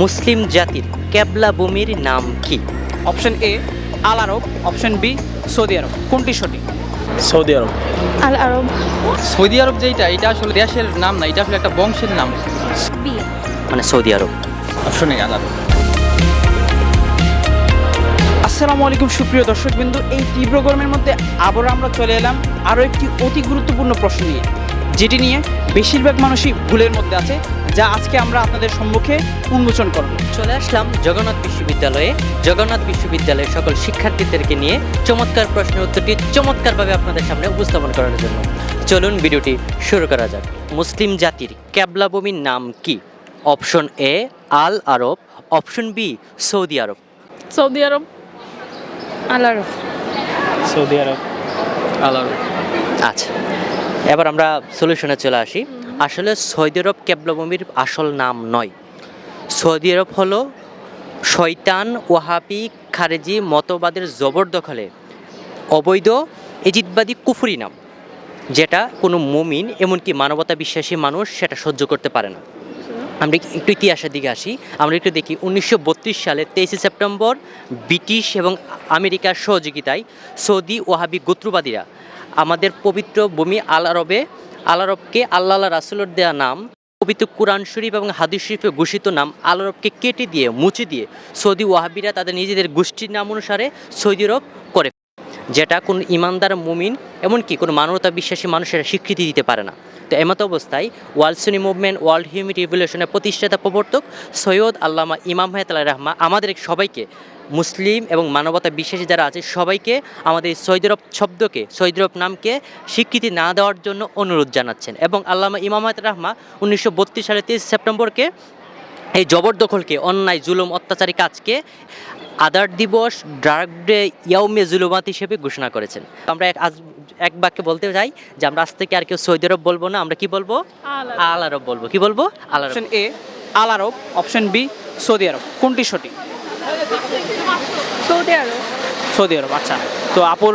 মুসলিম জাতির ক্যাবলা ভূমির নাম কি? অপশন এ আল আরব। অপশন বি সৌদি আরব। কোনটি সঠিক? সৌদি আরব। আল আরব। সৌদি আরব যেটা এটা আসলে দেশের নাম না এটা আসলে একটা বংশের নাম। বি। মানে সৌদি আরব। অপশন এ আলাদা আসসালামু আলাইকুম সুপ্রিয় দর্শকবিন্দু। এই তীব্র গরমের মধ্যে আবারও আমরা চলে এলাম আরও একটি অতি গুরুত্বপূর্ণ প্রশ্ন নিয়ে যেটি নিয়ে বেশিরভাগ মানুষই ভুলের মধ্যে আছে। যা আজকে আমরা আপনাদের সম্মুখে উন্মোচন করব। চলে আসলাম জগন্নাথ বিশ্ববিদ্যালয়ে। জগন্নাথ বিশ্ববিদ্যালয়ের সকল শিক্ষার্থীদেরকে নিয়ে চমৎকার প্রশ্নের উত্তরটি চমৎকারভাবে আপনাদের সামনে উপস্থাপন করার জন্য। চলুন ভিডিওটি শুরু করা যাক। মুসলিম জাতির ক্যাবলা ভূমির নাম কি? অপশন এ আল আরব। অপশন বি সৌদি আরব। সৌদি আরব। আল আরব। সৌদি আরব। আলাদা আচ্ছা এবার আমরা সলিউশনে চলে আসি। আসলে সৌদি আরব ক্যাবলাভূমির আসল নাম নয়। সৌদি আরব হলো শয়তান, ওয়াহাবি, খারেজি মতবাদের জবরদখলে অবৈধ, এজিদবাদী, কুফুরি নাম। যেটা কোনো মুমিন, এমনকি মানবতা বিশ্বাসী মানুষ সেটা সহ্য করতে পারে না। আমরা একটু ইতিহাসের দিকে আসি। আমরা একটু দেখি উনিশশো বত্রিশ সালে তেইশে সেপ্টেম্বর ব্রিটিশ এবং আমেরিকার সহযোগিতায় সৌদি ওয়াহাবি গোত্রবাদীরা আমাদের পবিত্র ভূমি আল আরবে আল রবকে আল্লাহ আল্লাহ রাসুলের দেয়া নাম, পবিত্র কোরআন শরীফ এবং হাদিস শরীফে ঘোষিত নাম আল আরবকে কেটে দিয়ে, মুছে দিয়ে সৌদি ওয়াহাবিরা তাদের নিজেদের গোষ্ঠীর নাম অনুসারে সৌদি আরব করে যেটা কোনো ইমানদার মুমিন, এমনকি কোনো মানবতা বিশ্বাসী মানুষের স্বীকৃতি দিতে পারে না। তো এমত অবস্থায় ওয়ার্ল্ড সুনি মুভমেন্ট, ওয়ার্ল্ড হিউম্যান রিভলিউশনের প্রতিষ্ঠাতা প্রবর্তক সৈয়দ আল্লামা ইমাম হায়াত রহমা আমাদের সবাইকে, মুসলিম এবং মানবতা বিশ্বাসী যারা আছে, সবাইকে আমাদের সৈদরব শব্দকে, সৈদরব নামকে স্বীকৃতি না দেওয়ার জন্য অনুরোধ জানাচ্ছেন। এবং আল্লামা ইমাম হায়াত রহমা উনিশশো সালে তেইশ সেপ্টেম্বরকে এই জবরদখলকে, অন্যায়, জুলুম, অত্যাচারী কাজকে আদার দিবস ড্রাগ ডে ইয়াউমে জুলুমাত হিসেবে ঘোষণা করেছেন। আমরা এক আজ এক বাক্যে বলতে চাই যে আমরা আজ থেকে আর কেউ সৌদি আরব বলব না আমরা কি বলব? আল আল আরব বলব। কি বলব? আল আরব। অপশন এ আল আরব। অপশন বি সৌদি আরব। কোনটি সঠিক? সৌদি আরব। সৌদি আরব আচ্ছা। তো আপুর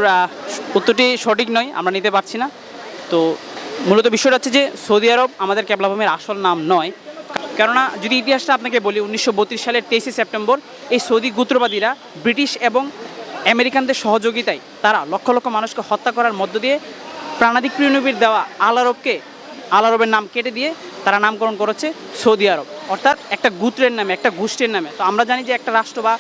উত্তরটি সঠিক নয় আমরা নিতে পারছি না। তো মূলত বিষয়টা হচ্ছে যে সৌদি আরব আমাদের ক্যাবলাভূমির আসল নাম নয় কেননা যদি ইতিহাসটা আপনাকে বলি, উনিশশো বত্রিশ সালের তেইশে সেপ্টেম্বর এই সৌদি গোত্রবাদীরা ব্রিটিশ এবং আমেরিকানদের সহযোগিতায় তারা লক্ষ লক্ষ মানুষকে হত্যা করার মধ্য দিয়ে প্রাণাদিক প্রিয়নবীর দেওয়া আল আরবকে, আল আরবের নাম কেটে দিয়ে তারা নামকরণ করেছে সৌদি আরব। অর্থাৎ একটা গোত্রের নামে, একটা গোষ্ঠীর নামে। তো আমরা জানি যে একটা রাষ্ট্র বা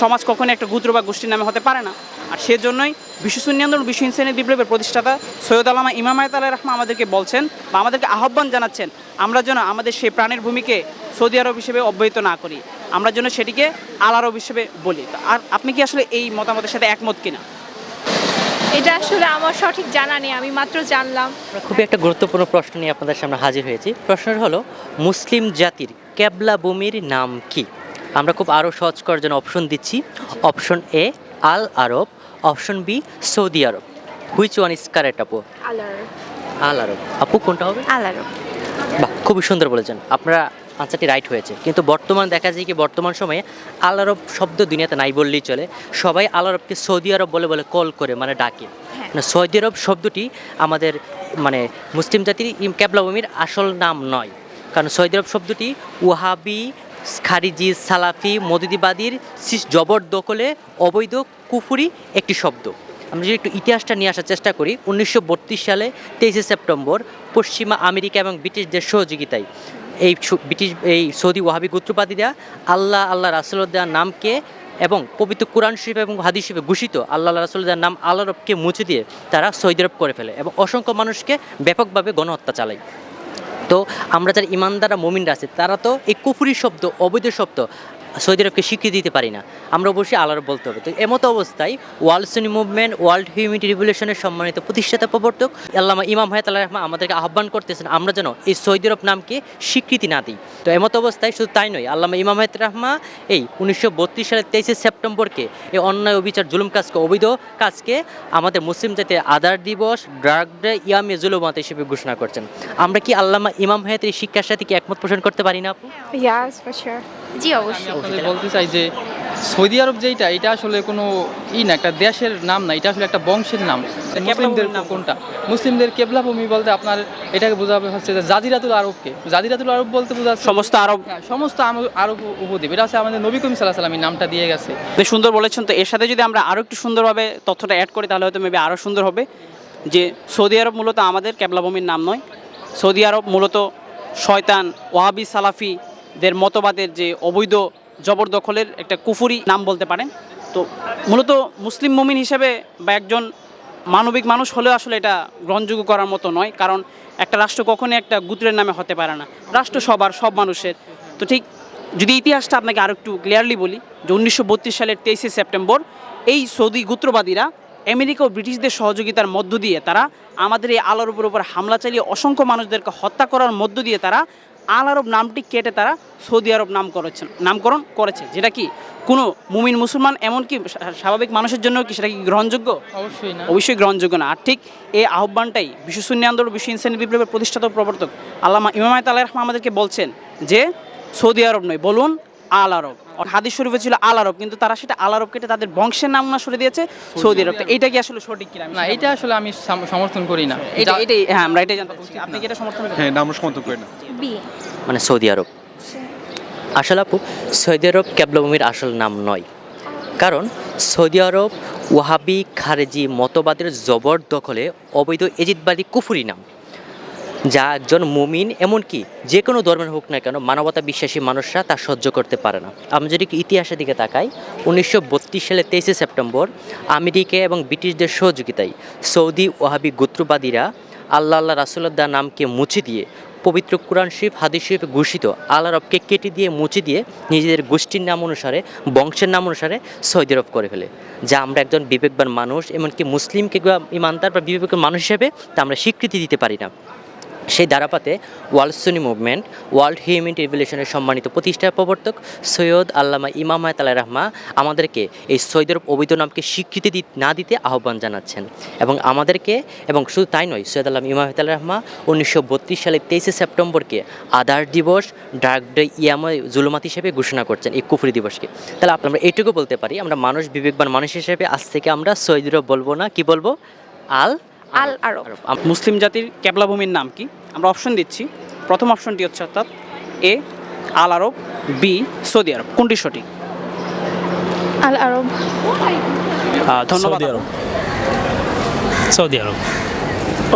সমাজ কখনোই একটা গোত্র বা গোষ্ঠীর নামে হতে পারে না। আর সেজন্যই বিশ্ব সুন্নি আন্দোলন বিশ্ব ইনসানি বিপ্লবের প্রতিষ্ঠাতা সৈয়দ আলামা ইমাম আয়ত আল্লাহ রহমা আমাদেরকে বলছেন বা আমাদেরকে আহ্বান জানাচ্ছেন আমরা যেন আমাদের সেই প্রাণের ভূমিকে সৌদি আরব হিসেবে অব্যাহত না করি আমরা যেন সেটিকে আল আরব হিসেবে বলি। আর আপনি কি আসলে এই মতামতের সাথে একমত কিনা? এটা আসলে আমার সঠিক জানা নেই আমি মাত্র জানলাম। খুবই একটা গুরুত্বপূর্ণ প্রশ্ন নিয়ে আপনাদের সামনে হাজির হয়েছি। প্রশ্নটা হলো মুসলিম জাতির ক্যাবলা ভূমির নাম কি? আমরা খুব আরও সহজ করার জন্য অপশন দিচ্ছি। অপশন এ আল আরব। অপশন বি সৌদি আরব। হুইচ ওয়ান ইজ কারেক্ট আপু? আল আরব আপু কোনটা হবে? আল আরব বাহ খুবই সুন্দর বলেছেন। আপনারা আনসারটি রাইট হয়েছে। কিন্তু বর্তমান দেখা যায় কি বর্তমান সময়ে আল আরব শব্দ দুনিয়াতে নাই বললেই চলে। সবাই আল আরবকে সৌদি আরব বলে বলে কল করে মানে ডাকে। হ্যাঁ। না সৌদি আরব শব্দটি আমাদের মানে মুসলিম জাতির ক্যাবলাভূমির আসল নাম নয়। কারণ সৌদি আরব শব্দটি ওয়াহাবি খারিজি, সালাফি মদুদিবাদীর জবরদখলে অবৈধ কুফুরি একটি শব্দ। আমরা যদি একটু ইতিহাসটা নিয়ে আসার চেষ্টা করি, উনিশশো বত্রিশ সালে তেইশে সেপ্টেম্বর পশ্চিমা আমেরিকা এবং ব্রিটিশদের সহযোগিতায় এই ব্রিটিশ, এই সৌদি ওয়াহাবি গোত্রবাদীরা আল্লাহ আল্লাহ রাসুলদার নামকে এবং পবিত্র কোরআন শরীফ এবং হাদিস শরীফে ঘোষিত আল্লাহ রাসুলদার নাম আল্লাহ রবকে মুছে দিয়ে তারা সৌদি আরব করে ফেলে এবং অসংখ্য মানুষকে ব্যাপকভাবে গণহত্যা চালায়। তো আমরা যারা ইমানদারা মোমিনরা আছে তারা তো এই কুফুরি শব্দ অবৈধ শব্দ সৌদি আরবকে স্বীকৃতি দিতে পারি না। আমরা অবশ্যই আল্লাহর বলতে হবে। তো এমতো অবস্থায় ওয়ার্ল্ড সুনি মুভমেন্ট, ওয়ার্ল্ড হিউমিটি রিভলিউশনের সম্মানিত প্রতিষ্ঠাতা প্রবর্তক আল্লামা ইমাম হায়াত আল্লাহ রহমান আমাদেরকে আহ্বান করতেছেন, আমরা যেন এই সৌদি আরব নামকে স্বীকৃতি না দিই। তো এমতো অবস্থায় শুধু তাই নয়, আল্লামা ইমাম হায়াত রহমা এই উনিশশো বত্রিশ সালের তেইশে সেপ্টেম্বরকে এই অন্যায় অবিচার, জুলুম কাজকে, অবৈধ কাজকে আমাদের মুসলিম জাতির আদার দিবস, ড্রাগ ডে, ইয়ামে জুলুমাত হিসেবে ঘোষণা করছেন। আমরা কি আল্লামা ইমাম হায়াতের এই শিক্ষার সাথে কি একমত পোষণ করতে পারি না আপু? জি অবশ্যই। আপনাদের বলতে চাই যে সৌদি আরব যেটা এটা আসলে কোনো ই না একটা দেশের নাম না এটা আসলে একটা বংশের নাম। মুসলিমদের নাম। কোনটা? মুসলিমদের কেবলাভূমি বলতে আপনার এটাকে বোঝাবে হচ্ছে যে জাজিরাতুল আরবকে। জাজিরাতুল আরব বলতে বোঝা সমস্ত আরব হ্যাঁ, সমস্ত আরব উপদ্বীপ। এটা আছে আমাদের নবী করিম সাল্লাহ সাল্লাম এই নামটা দিয়ে গেছে। সুন্দর বলেছেন। তো এর সাথে যদি আমরা আরও একটু সুন্দরভাবে তথ্যটা অ্যাড করি তাহলে হয়তো মেবি আরও সুন্দর হবে। যে সৌদি আরব মূলত আমাদের ক্যাবলাভূমির নাম নয়। সৌদি আরব মূলত শয়তান ওয়াহাবি সালাফিদের মতবাদের যে অবৈধ জবরদখলের একটা কুফুরি নাম বলতে পারেন। তো মূলত মুসলিম মুমিন হিসেবে বা একজন মানবিক মানুষ হলেও আসলে এটা গ্রহণযোগ্য করার মতো নয়, কারণ একটা রাষ্ট্র কখনোই একটা গুত্রের নামে হতে পারে না। রাষ্ট্র সবার, সব মানুষের। তো ঠিক যদি ইতিহাসটা আপনাকে আরও একটু ক্লিয়ারলি বলি, যে উনিশশো বত্রিশ সালের তেইশে সেপ্টেম্বর এই সৌদি গুত্রবাদীরা আমেরিকা ও ব্রিটিশদের সহযোগিতার মধ্য দিয়ে তারা আমাদের এই আলোর আরবের উপর হামলা চালিয়ে অসংখ্য মানুষদেরকে হত্যা করার মধ্য দিয়ে তারা আল আরব নামটি কেটে তারা সৌদি আরব নাম করেছেন নামকরণ করেছে। যেটা কি কোনো মুমিন মুসলমান এমনকি কি স্বাভাবিক মানুষের জন্য কি সেটা কি গ্রহণযোগ্য? অবশ্যই না। অবশ্যই গ্রহণযোগ্য না। আর ঠিক এই আহ্বানটাই বিশ্বশূন্য আন্দোলন বিশ্ব ইনসানি বিপ্লবের প্রতিষ্ঠাতা প্রবর্তক আল্লামা ইমামায়ত আল্লাহ রহমান আমাদেরকে বলছেন যে সৌদি আরব নয় বলুন আল আরব আর হাদিস শরীফে ছিল আল আরব কিন্তু তারা সেটা আল আরব কেটে তাদের বংশের নাম না সরে দিয়েছে সৌদি আরব। এটা কি আসলে সঠিক কিনা না এটা আসলে আমি সমর্থন করি না। এটা এটাই হ্যাঁ আমরা এটাই জানতে চাচ্ছি। আপনি কি এটা সমর্থন করেন? হ্যাঁ আমরা সমর্থন করি না। বি। মানে সৌদি আরব। আসলে আপু সৌদি আরব ক্যাবলাভূমির আসল নাম নয়। কারণ সৌদি আরব ওয়াহাবি খারেজি মতবাদের জবরদখলে অবৈধ এজিদবাদী কুফুরি নাম। যা একজন মুমিন, এমনকি যে কোনো ধর্মের হোক না কেন মানবতা বিশ্বাসী মানুষরা তা সহ্য করতে পারে না। আমি যদি ইতিহাসের দিকে তাকাই, উনিশশো সালে তেইশে সেপ্টেম্বর আমেরিকা এবং ব্রিটিশদের সহযোগিতায় সৌদি ওহাবি গোত্রবাদীরা আল্লাহ আল্লাহ রাসুল্লাহ নামকে মুছে দিয়ে পবিত্র কোরআন শরীফ, হাদিস শরীফে ঘোষিত আল্লাহ রবকে কেটে দিয়ে মুছে দিয়ে নিজেদের গোষ্ঠীর নাম অনুসারে, বংশের নাম অনুসারে সৌদি আরব করে ফেলে। যা আমরা একজন বিবেকবান মানুষ, এমনকি মুসলিমকে ইমানদার বা বিবেকবান মানুষ হিসেবে তা আমরা স্বীকৃতি দিতে পারি না। সেই ধারাপাতে ওয়ার্ল্ড সুনি মুভমেন্ট, ওয়ার্ল্ড হিউম্যান রিভলিউশনের সম্মানিত প্রতিষ্ঠার প্রবর্তক সৈয়দ আল্লামা ইমাম আয়তাল্লাহ রহমা আমাদেরকে এই সৈয়দ আরব অবৈধ নামকে স্বীকৃতি না দিতে আহ্বান জানাচ্ছেন। এবং আমাদেরকে, এবং শুধু তাই নয়, সৈয়দ আল্লাহ ইমাম আয়তাল্লাহ রহমা উনিশশো বত্রিশ সালের তেইশে সেপ্টেম্বরকে আধার দিবস ডার্ক ডে ইয়াময় জুলুমাত হিসেবে ঘোষণা করছেন এই কুফরি দিবসকে। তাহলে আমরা এইটুকু বলতে পারি, আমরা মানুষ বিবেকবান মানুষ হিসেবে আজ থেকে আমরা সৈয়দ বলব না, কি বলব? আল আল আরব। মুসলিম জাতির ক্যাবলাভূমির নাম কি? আমরা অপশন দিচ্ছি। প্রথম অপশনটি হচ্ছে অর্থাৎ এ আল আরব বি সৌদি আরব। কোনটি সঠিক? আল আরব। ধন্যবাদ। সৌদি আরব। সৌদি আরব।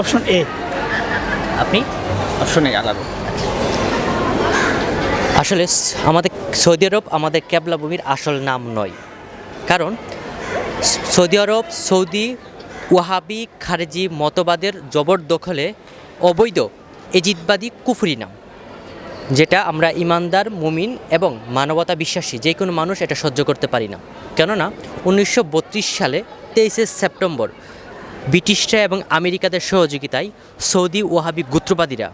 অপশন এ আপনি? শুনে আলাদা আসলে আমাদের সৌদি আরব আমাদের ক্যাবলা ভূমির আসল নাম নয়। কারণ সৌদি আরব সৌদি ওয়াহাবি খারেজি মতবাদের জবরদখলে অবৈধ এজিদবাদী কুফরি নাম, যেটা আমরা ইমানদার, মুমিন এবং মানবতা বিশ্বাসী যে কোনো মানুষ এটা সহ্য করতে পারি না। কেননা উনিশশো বত্রিশ সালে তেইশে সেপ্টেম্বর ব্রিটিশরা এবং আমেরিকাদের সহযোগিতায় সৌদি ওয়াহাবি গোত্রবাদীরা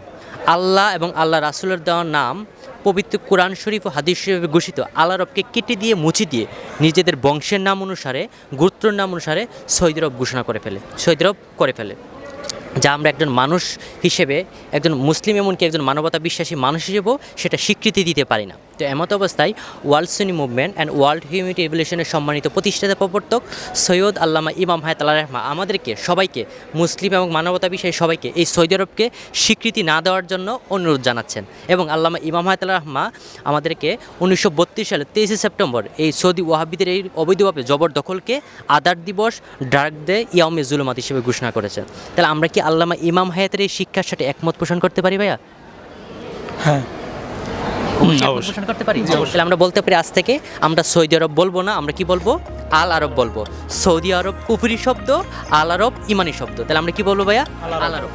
আল্লাহ এবং আল্লাহ রাসুলের দেওয়া নাম পবিত্র কোরআন শরীফ ও হাদিস শরীফে ঘোষিত আল্লাহ রবকে কেটে দিয়ে মুছে দিয়ে নিজেদের বংশের নাম অনুসারে গুরুত্বর নাম অনুসারে সৌদি রব ঘোষণা করে ফেলে সৌদি রব করে ফেলে। যা আমরা একজন মানুষ হিসেবে, একজন মুসলিম এমনকি একজন মানবতা বিশ্বাসী মানুষ হিসেবেও সেটা স্বীকৃতি দিতে পারি না। তো এমত অবস্থায় ওয়ার্ল্ড সুনি মুভমেন্ট অ্যান্ড ওয়ার্ল্ড হিউম্যানিটি রিভলিউশনের সম্মানিত প্রতিষ্ঠাতা প্রবর্তক সৈয়দ আল্লামা ইমাম হায়াত আল্লাহ রহমা। আমাদেরকে সবাইকে, মুসলিম এবং মানবতা বিশ্বাসী সবাইকে এই সৌদি আরবকে স্বীকৃতি না দেওয়ার জন্য অনুরোধ জানাচ্ছেন। এবং আল্লামা ইমাম হায়াত আল্লাহ রহমা আমাদেরকে উনিশশো সালে তেইশে সেপ্টেম্বর এই সৌদি ওয়াহাবিদের এই অবৈধভাবে জবরদখলকে আদার দিবস, ড্রাগ দে ইয়ামে জুলুমাত হিসেবে ঘোষণা করেছেন। তাহলে আমরা কি আল্লামা ইমাম হায়াতের এই শিক্ষার সাথে একমত পোষণ করতে পারি ভাইয়া? হ্যাঁ। অবশ্যই করতে পারি? তাহলে আমরা বলতে পারি আজ থেকে আমরা সৌদি আরব বলব না আমরা কি বলব? আল আরব বলব। সৌদি আরব কুফুরি শব্দ আল আরব ইমানি শব্দ। তাহলে আমরা কি বলব ভাইয়া? আল আরব।